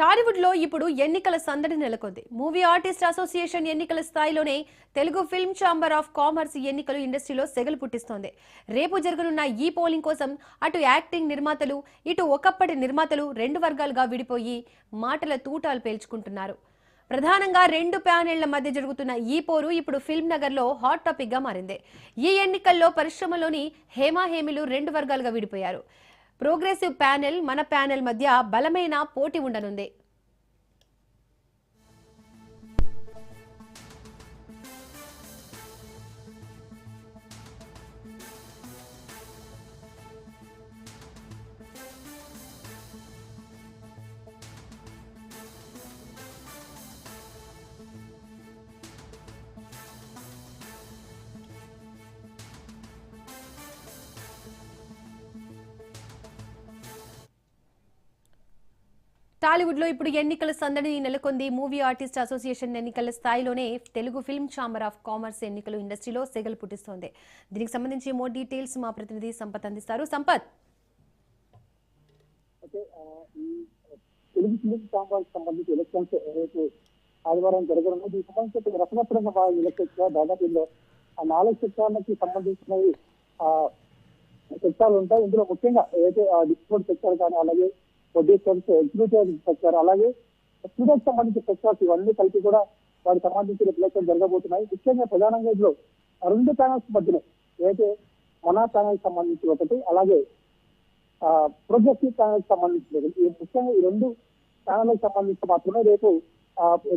టాలీవుడ్లో ఇప్పుడు ఎన్నికల సందడి నెలకొంది. మూవీ ఆర్టిస్ట్ అసోసియేషన్ ఎన్నికల స్థాయిలోనే Telugu film chamber of commerce ఎన్నికలు ఇండస్ట్రీలో సెగలు పుట్టిస్తోంది. రేపు జరగనున్న ఈ పోలింగ్ కోసం అటు యాక్టింగ్ నిర్మాతలు ఇటు ఒకప్పటి నిర్మాతలు రెండు వర్గాలుగా విడిపోయి మాటల తూటాలు పేల్చుకుంటున్నారు. ప్రధానంగా రెండు ప్యానెళ్ళ మధ్య జరుగుతున్న ఈ పోరు ఇప్పుడు ఫిల్మ్ నగర్లో హాట్ టాపిక్గా మారింది. ఈ ఎన్నికల్లో పరిశ్రమలోని హేమాహేమిలు రెండు వర్గాలుగా విడిపోయారు. ప్రోగ్రెసివ్ ప్యానెల్ మన ప్యానెల్ మధ్య బలమైన పోటీ ఉండనుంది. టాలీవుడ్లో ఇప్పుడు ఎన్నికల సందడి నెలకొంది. మూవీ ఆర్టిస్ట్ అసోసియేషన్ ఎన్నికల స్థాయిలోనే Telugu film chamber of commerce ఎన్నికలు ఇండస్ట్రీలో సెగలు పుట్టిస్తోంది. దీనికి సంబంధించి మోర్ డీటెయిల్స్ మా ప్రతినిధి సంపత్ అందిస్తారు. సంపత్! తెలుగు ఛాంబర్ సంబంధించి ఎలక్షన్స్ ఆదివారం జరగనున్నది దీనికి సంబంధించి రసవత్రంగా ఎలక్షన్స్ దాదాపు ఇందులో ఆ నాలుగు చిత్రాలకి సంబంధించినవి ఆ సెక్టార్లు ఉంటాయి. ఇందులో ముఖ్యంగా ఏదైతే డిస్ట్రిబ్యూట్ చిత్రాలు కానీ అలాగే ప్రొడ్యూసర్స్ ఎగ్జిక్యూటివ్ వచ్చారు అలాగే స్టూడెంట్స్ సంబంధించిన సెక్టార్స్ ఇవన్నీ కలిపి కూడా వారికి సంబంధించిన ఎలక్షన్ జరగబోతున్నాయి. ముఖ్యంగా ప్రధానంగా ఇందులో రెండు ప్యానల్స్ మధ్యలో ఏదైతే మన ప్యానల్ సంబంధించి ఒకటి అలాగే ప్రోగ్రెసివ్ ఛానల్ సంబంధించినది. ఈ ముఖ్యంగా ఈ రెండు ఛానల్ సంబంధించి మాత్రమే రేపు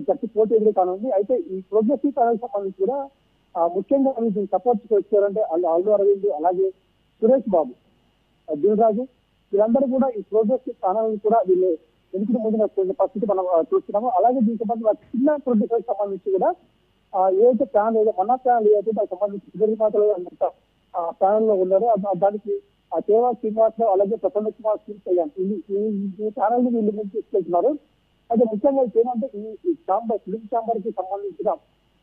గట్టి పోటీ ఎదురు కానుంది. అయితే ఈ ప్రోగ్రెసివ్ ఛానల్ సంబంధించి కూడా ముఖ్యంగా సపోర్ట్ చేస్తారంటే అల్లు అరవింద్ అలాగే సురేష్ బాబు దిల్రాజు వీళ్ళందరూ కూడా ఈ ప్రోగ్రెసివ్ ఛానల్ కూడా వీళ్ళు ఎన్నికల ముందు పరిస్థితి మనం చూస్తున్నాము. అలాగే దీనికి సంబంధించి చిన్న ప్రొడ్యూసర్ సంబంధించి కూడా ఏదైతే ప్యానల్ ఏదో మన ప్యానల్ ఏదైతే దానికి సంబంధించి ఇద్దరి మాటలు అంత ప్యానల్లో ఉన్నారో. దానికి ఆ కేవా శ్రీనివాసరావు అలాగే ప్రసన్న కుమార్ సింగ్ కళ్యాణ్ ఈ ప్యానల్ని వీళ్ళు ముందు తీసుకెళ్తున్నారు. అయితే ముఖ్యంగా ఏమంటే ఏంటంటే ఈ ఛాంబర్ ఫిలిం ఛాంబర్కి సంబంధించిన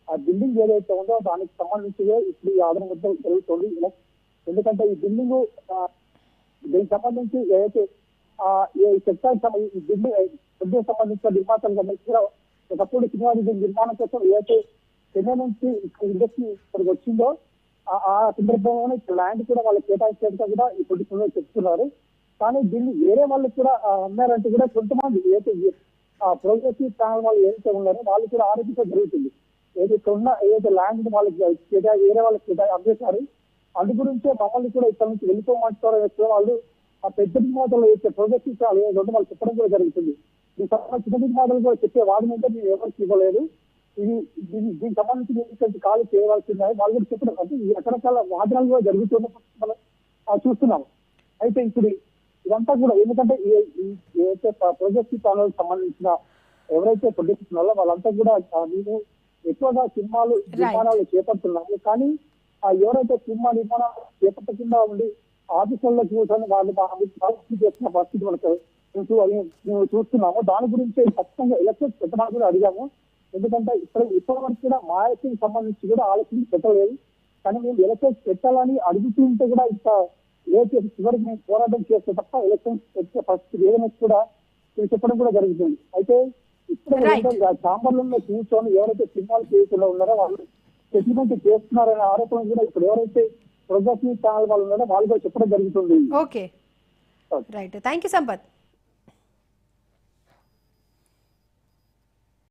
ఆ బిల్డింగ్ ఏదైతే ఉందో దానికి సంబంధించి ఇప్పుడు ఈ ఆదరణ మొత్తం జరుగుతుంది. ఎందుకంటే ఈ బిల్డింగ్ దీనికి సంబంధించి ఏదైతే ఆ ఈ సెక్టార్ ఈ సంబంధించిన నిర్మాతలు సంబంధించి కూడా ఒకప్పుడు సినిమా నిర్మాణం కోసం ఏదైతే చెన్నై నుంచి ఇండస్ట్రీ ఇక్కడికి వచ్చిందో ఆ- ఆ సందర్భంలోనే ల్యాండ్ కూడా వాళ్ళకి కేటాయించేట్టుగా కూడా ఈ పొజిషన్ చెప్తున్నారు. కానీ దీన్ని వేరే వాళ్ళకి కూడా ఆ, అమ్మారంటే కూడా కొంతమంది ఏదైతే ఆ ప్రోగ్రెసివ్ ఛానల్ వాళ్ళు ఏదైతే ఉన్నారో వాళ్ళు కూడా ఆరోగ్యంగా జరుగుతుంది ఏదైతే ఉన్న ఏదైతే ల్యాండ్ వాళ్ళకి వేరే వాళ్ళకి కేటాయి అమ్మేశారు అందు గురించే మమ్మల్ని కూడా ఇక్కడ నుంచి వెళ్ళిపోమంటారు వాళ్ళు ఆ పెద్ద నిర్మాతలు ప్రోగ్రెసివ్ ఛానల్ ఏదో ఉందో వాళ్ళు చెప్పడం కూడా జరుగుతుంది. ఈ సంబంధించిన చిన్న నిర్మాతలు కూడా చెప్పే వాడినంటే మేము ఎవరికి ఇవ్వలేదు. ఇది దీని- దీనికి సంబంధించి మీరు ఇక్కడికి కాలు చేయవలసిందే. వాళ్ళు కూడా చెప్పడం అంటే ఈ రకరకాల వాదనలు కూడా జరుగుతున్నప్పుడు మనం చూస్తున్నాం అయితే ఇప్పుడు ఇదంతా కూడా ఎందుకంటే ఏదైతే ప్రాజెక్ట్ ఛానల్ సంబంధించిన ఎవరైతే ఉన్నారో వాళ్ళంతా కూడా మేము ఎక్కువగా సినిమాలు నిర్మాణాలు చేపడుతున్నాము. కానీ ఆ ఎవరైతే సినిమా నిర్మాణాలు చేపట్టకుండా ఉండి ఆఫీసుల్లో కూర్చొని వాళ్ళు పరిస్థితి చేస్తున్న పరిస్థితి మనకు మేము చూస్తున్నాము. దాని గురించి ఖచ్చితంగా ఎలక్షన్స్ పెట్టమని కూడా అడిగాము. ఎందుకంటే ఇక్కడ ఇప్పటి వరకు కూడా మా ఎలక్షన్ సంబంధించి కూడా ఆలోచన పెట్టలేదు. కానీ మేము ఎలక్షన్స్ పెట్టాలని అడుగుతుంటే కూడా ఇంత లేట్ చేసి చివరికి మేము పోరాటం చేస్తే తప్ప ఎలక్షన్స్ పెట్టే పరిస్థితి ఏదైనా కూడా మీరు చెప్పడం కూడా జరుగుతుంది అయితే ఇప్పుడు Right. ఛాంబర్లో కూర్చొని ఎవరైతే సినిమాలు చేయకుండా ఉన్నారో వాళ్ళు సెటిల్మెంట్ చేస్తున్నారనే ఆరోపణ కూడా ఇప్పుడు ఎవరైతే ప్రొజెక్ట్ ఛానల్ వాళ్ళు ఉన్నారో వాళ్ళు కూడా చెప్పడం జరుగుతుంది. Okay. Right. Thank you Sampath.